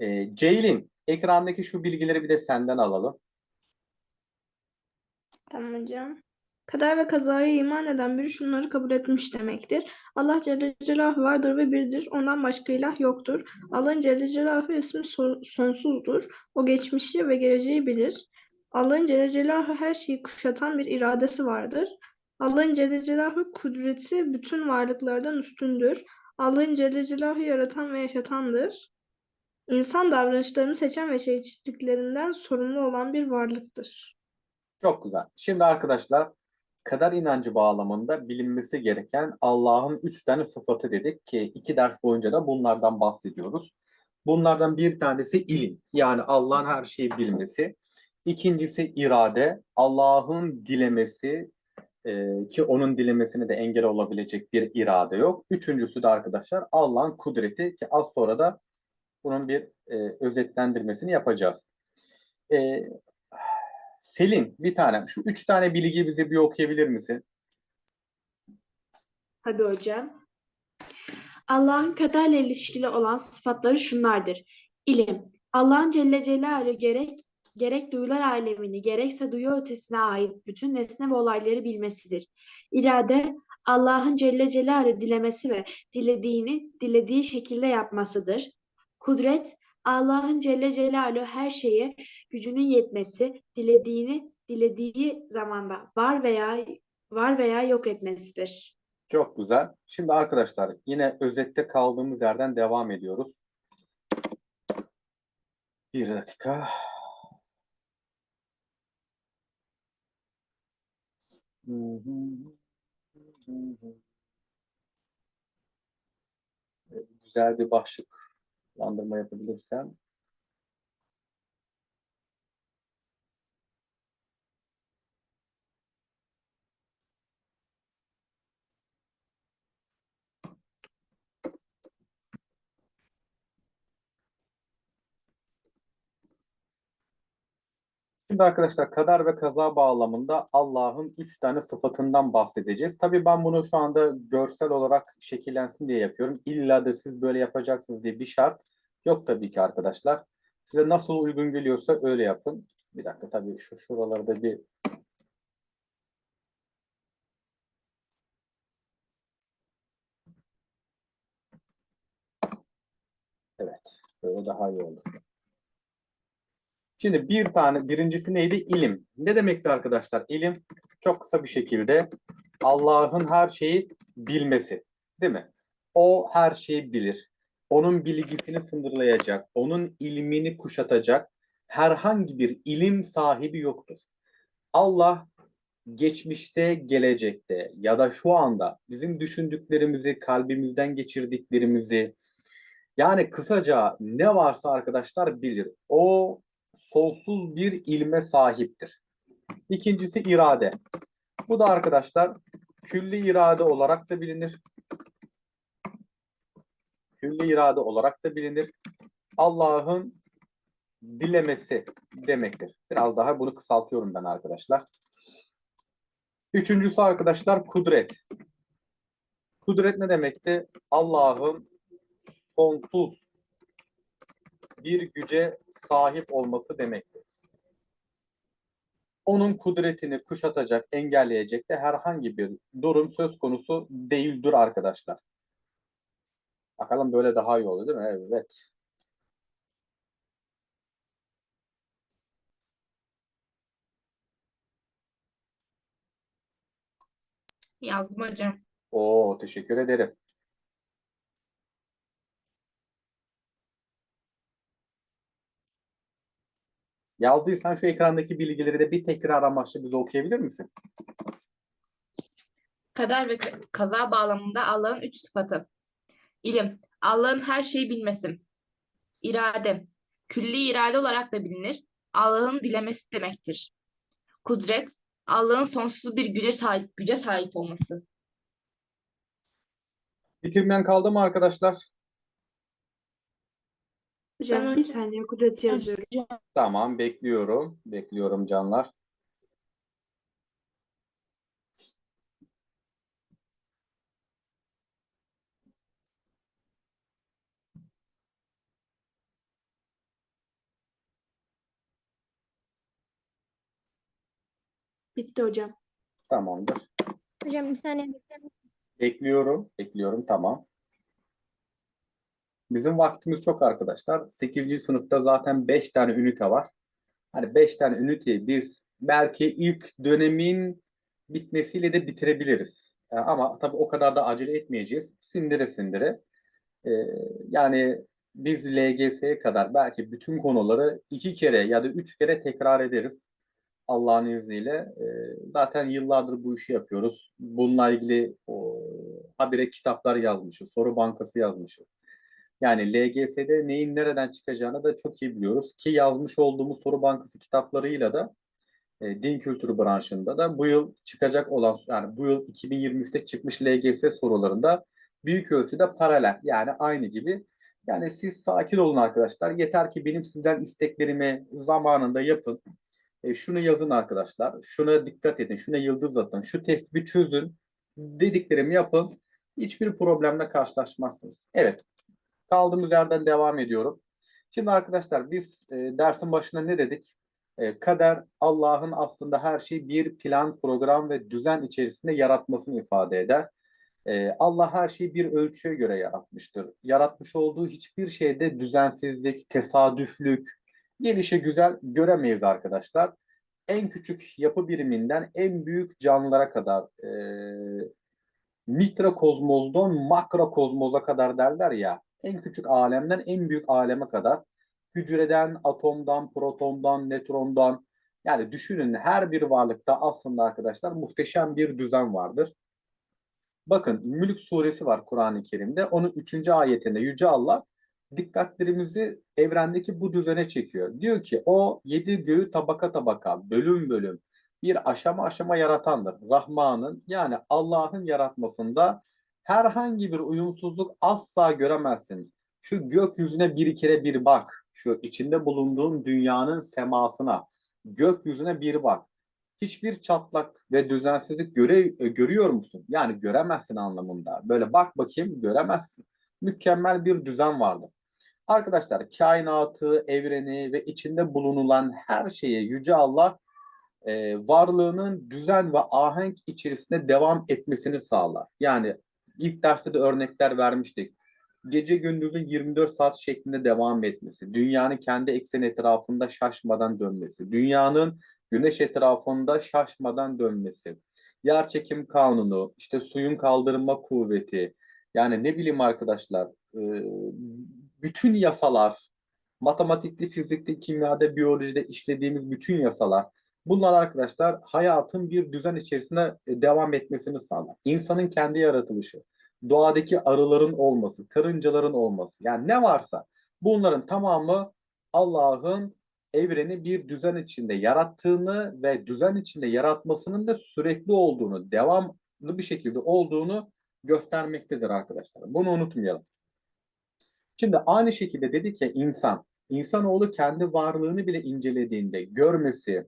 Ee, Ceylin, ekrandaki şu bilgileri bir de senden alalım. Tamam hocam. Kader ve kazaya iman eden biri şunları kabul etmiş demektir. Allah Celle Celaluhu vardır ve birdir. Ondan başka ilah yoktur. Allah'ın Celle Celaluhu ismi so- sonsuzdur. O geçmişi ve geleceği bilir. Allah'ın Celle Celaluhu her şeyi kuşatan bir iradesi vardır. Allah'ın Celle Celaluhu kudreti bütün varlıklardan üstündür. Allah'ın Celle Celaluhu yaratan ve yaşatandır. İnsan davranışlarını seçen ve seçtiklerinden sorumlu olan bir varlıktır. Çok güzel. Şimdi arkadaşlar kader inancı bağlamında bilinmesi gereken Allah'ın üç tane sıfatı dedik ki iki ders boyunca da bunlardan bahsediyoruz. Bunlardan bir tanesi ilim. Yani Allah'ın her şeyi bilmesi. İkincisi irade. Allah'ın dilemesi e, ki onun dilemesine de engel olabilecek bir irade yok. Üçüncüsü de arkadaşlar Allah'ın kudreti ki az sonra da bunun bir e, özetlendirmesini yapacağız. E, Selin bir tane şu üç tane bilgi bize bir okuyabilir misin? Tabii hocam. Allah'ın kaderle ilişkili olan sıfatları şunlardır. İlim. Allah'ın Celle Celaluhu gerek gerek duyular alemini gerekse duyu ötesine ait bütün nesne ve olayları bilmesidir. İrade Allah'ın Celle Celaluhu dilemesi ve dilediğini dilediği şekilde yapmasıdır. Kudret Allah'ın Celle Celaluhu her şeye gücünün yetmesi, dilediğini dilediği zamanda var veya var veya yok etmesidir. Çok güzel. Şimdi arkadaşlar yine özette kaldığımız yerden devam ediyoruz. Bir dakika. Güzel bir başlıklandırma yapabilirsem. Şimdi arkadaşlar kader ve kaza bağlamında Allah'ın üç tane sıfatından bahsedeceğiz. Tabii ben bunu şu anda görsel olarak şekillensin diye yapıyorum. İlla da siz böyle yapacaksınız diye bir şart yok tabii ki arkadaşlar. Size nasıl uygun geliyorsa öyle yapın. Bir dakika tabii şu şuralarda bir Evet, böyle daha iyi olur. Şimdi bir tane, birincisi neydi? İlim. Ne demekti arkadaşlar? İlim çok kısa bir şekilde Allah'ın her şeyi bilmesi. Değil mi? O her şeyi bilir. Onun bilgisini sınırlayacak, onun ilmini kuşatacak herhangi bir ilim sahibi yoktur. Allah geçmişte, gelecekte ya da şu anda bizim düşündüklerimizi, kalbimizden geçirdiklerimizi yani kısaca ne varsa arkadaşlar bilir. O sonsuz bir ilme sahiptir. İkincisi irade. Bu da arkadaşlar külli irade olarak da bilinir. Külli irade olarak da bilinir. Allah'ın dilemesi demektir. Biraz daha bunu kısaltıyorum ben arkadaşlar. Üçüncüsü arkadaşlar kudret. Kudret ne demekti? Allah'ın sonsuz bir güce sahip olması demektir. Onun kudretini kuşatacak, engelleyecek de herhangi bir durum söz konusu değildir arkadaşlar. Bakalım böyle daha iyi olur değil mi? Evet. Yazdım hocam. Oo, teşekkür ederim. Yazdıysan şu ekrandaki bilgileri de bir tekrar amaçlı bize okuyabilir misin? Kader ve ka- kaza bağlamında Allah'ın üç sıfatı. İlim, Allah'ın her şeyi bilmesi. İrade, külli irade olarak da bilinir. Allah'ın dilemesi demektir. Kudret, Allah'ın sonsuz bir güce sahip, güce sahip olması. Bitirmeyen kaldı mı arkadaşlar? Hocam bir saniye kudret yazıyorum. Tamam, bekliyorum. Bekliyorum canlar. Bitti hocam. Tamamdır. Hocam bir saniye? Bekliyorum. Bekliyorum. Tamam. Bizim vaktimiz çok arkadaşlar. 8. sınıfta zaten 5 tane ünite var. Hani 5 tane üniteyi biz belki ilk dönemin bitmesiyle de bitirebiliriz. E, Ama tabii o kadar da acele etmeyeceğiz. Sindire sindire. E, yani biz LGS'ye kadar belki bütün konuları iki kere ya da üç kere tekrar ederiz. Allah'ın izniyle. E, zaten yıllardır bu işi yapıyoruz. Bununla ilgili o, habire kitaplar yazmışız, soru bankası yazmışız. Yani LGS'de neyin nereden çıkacağını da çok iyi biliyoruz. Ki yazmış olduğumuz soru bankası kitaplarıyla da e, din kültürü branşında da bu yıl çıkacak olan yani bu yıl 2023'te çıkmış LGS sorularında büyük ölçüde paralel yani aynı gibi. Yani siz sakin olun arkadaşlar. Yeter ki benim sizden isteklerimi zamanında yapın. E, şunu yazın arkadaşlar. Şuna dikkat edin. Şuna yıldız atın. Şu testi çözün. Dediklerimi yapın. Hiçbir problemle karşılaşmazsınız. Evet. Kaldığımız yerden devam ediyorum. Şimdi arkadaşlar biz e, dersin başında ne dedik? E, kader Allah'ın aslında her şeyi bir plan, program ve düzen içerisinde yaratmasını ifade eder. E, Allah her şeyi bir ölçüye göre yaratmıştır. Yaratmış olduğu hiçbir şeyde düzensizlik, tesadüflük, gelişi güzel göremeyiz arkadaşlar. En küçük yapı biriminden en büyük canlılara kadar e, mikrokozmozdan makrokozmoza kadar derler ya en küçük alemden en büyük aleme kadar hücreden, atomdan, protondan, nötrondan yani düşünün her bir varlıkta aslında arkadaşlar muhteşem bir düzen vardır. Bakın Mülk suresi var Kur'an-ı Kerim'de. Onun 3. ayetinde Yüce Allah dikkatlerimizi evrendeki bu düzene çekiyor. Diyor ki o yedi göğü tabaka tabaka, bölüm bölüm bir aşama aşama yaratandır. Rahman'ın yani Allah'ın yaratmasında herhangi bir uyumsuzluk asla göremezsin. Şu gökyüzüne bir kere bir bak. Şu içinde bulunduğun dünyanın semasına, gökyüzüne bir bak. Hiçbir çatlak ve düzensizlik göre, görüyor musun? Yani göremezsin anlamında. Böyle bak bakayım göremezsin. Mükemmel bir düzen vardır. Arkadaşlar kainatı, evreni ve içinde bulunulan her şeye Yüce Allah e, varlığının düzen ve ahenk içerisinde devam etmesini sağlar. Yani ilk derste de örnekler vermiştik. Gece gündüzün 24 saat şeklinde devam etmesi, dünyanın kendi ekseni etrafında şaşmadan dönmesi, dünyanın güneş etrafında şaşmadan dönmesi, yer çekim kanunu, işte suyun kaldırma kuvveti, yani ne bileyim arkadaşlar, e, bütün yasalar, matematikte, fizikte, kimyada, biyolojide işlediğimiz bütün yasalar, bunlar arkadaşlar hayatın bir düzen içerisinde e, devam etmesini sağlar. İnsanın kendi yaratılışı, doğadaki arıların olması, karıncaların olması, yani ne varsa bunların tamamı Allah'ın evreni bir düzen içinde yarattığını ve düzen içinde yaratmasının da sürekli olduğunu, devamlı bir şekilde olduğunu göstermektedir arkadaşlar. Bunu unutmayalım. Şimdi aynı şekilde dedik ya insan, insanoğlu kendi varlığını bile incelediğinde görmesi,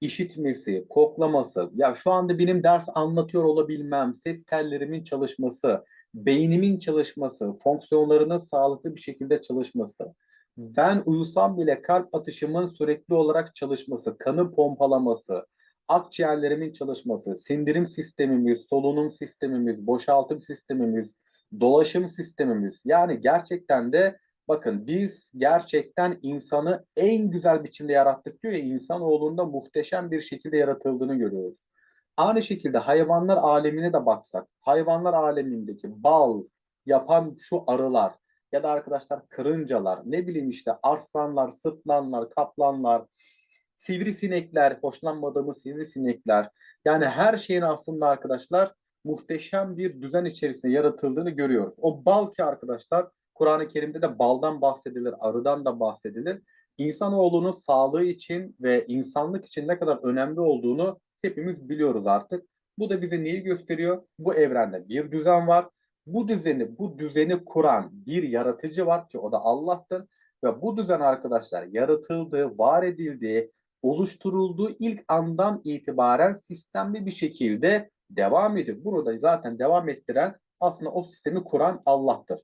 işitmesi, koklaması, ya şu anda benim ders anlatıyor olabilmem, ses tellerimin çalışması, beynimin çalışması, fonksiyonlarının sağlıklı bir şekilde çalışması, ben uyusam bile kalp atışımın sürekli olarak çalışması, kanı pompalaması, akciğerlerimin çalışması, sindirim sistemimiz, solunum sistemimiz, boşaltım sistemimiz, dolaşım sistemimiz. Yani gerçekten de bakın biz gerçekten insanı en güzel biçimde yarattık diyor ya insanoğlunda muhteşem bir şekilde yaratıldığını görüyoruz. Aynı şekilde hayvanlar alemine de baksak, hayvanlar alemindeki bal yapan şu arılar ya da arkadaşlar karıncalar, ne bileyim işte arslanlar, sırtlanlar, kaplanlar, sivrisinekler, hoşlanmadığımız sivrisinekler. Yani her şeyin aslında arkadaşlar muhteşem bir düzen içerisinde yaratıldığını görüyoruz. O bal ki arkadaşlar Kur'an-ı Kerim'de de baldan bahsedilir, arıdan da bahsedilir. İnsanoğlunun sağlığı için ve insanlık için ne kadar önemli olduğunu hepimiz biliyoruz artık. Bu da bize neyi gösteriyor? Bu evrende bir düzen var. Bu düzeni, bu düzeni kuran bir yaratıcı var ki o da Allah'tır. Ve bu düzen arkadaşlar yaratıldığı, var edildiği, oluşturulduğu ilk andan itibaren sistemli bir şekilde devam ediyor. Burada zaten devam ettiren aslında o sistemi kuran Allah'tır.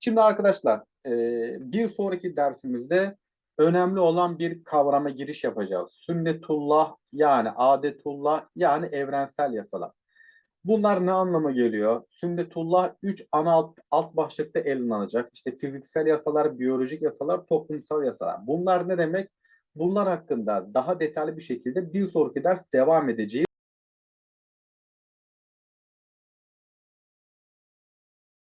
Şimdi arkadaşlar e, bir sonraki dersimizde önemli olan bir kavrama giriş yapacağız. Sünnetullah yani adetullah yani evrensel yasalar. Bunlar ne anlama geliyor? Sünnetullah 3 ana alt, alt başlıkta ele alınacak. İşte fiziksel yasalar, biyolojik yasalar, toplumsal yasalar. Bunlar ne demek? Bunlar hakkında daha detaylı bir şekilde bir sonraki ders devam edeceğiz.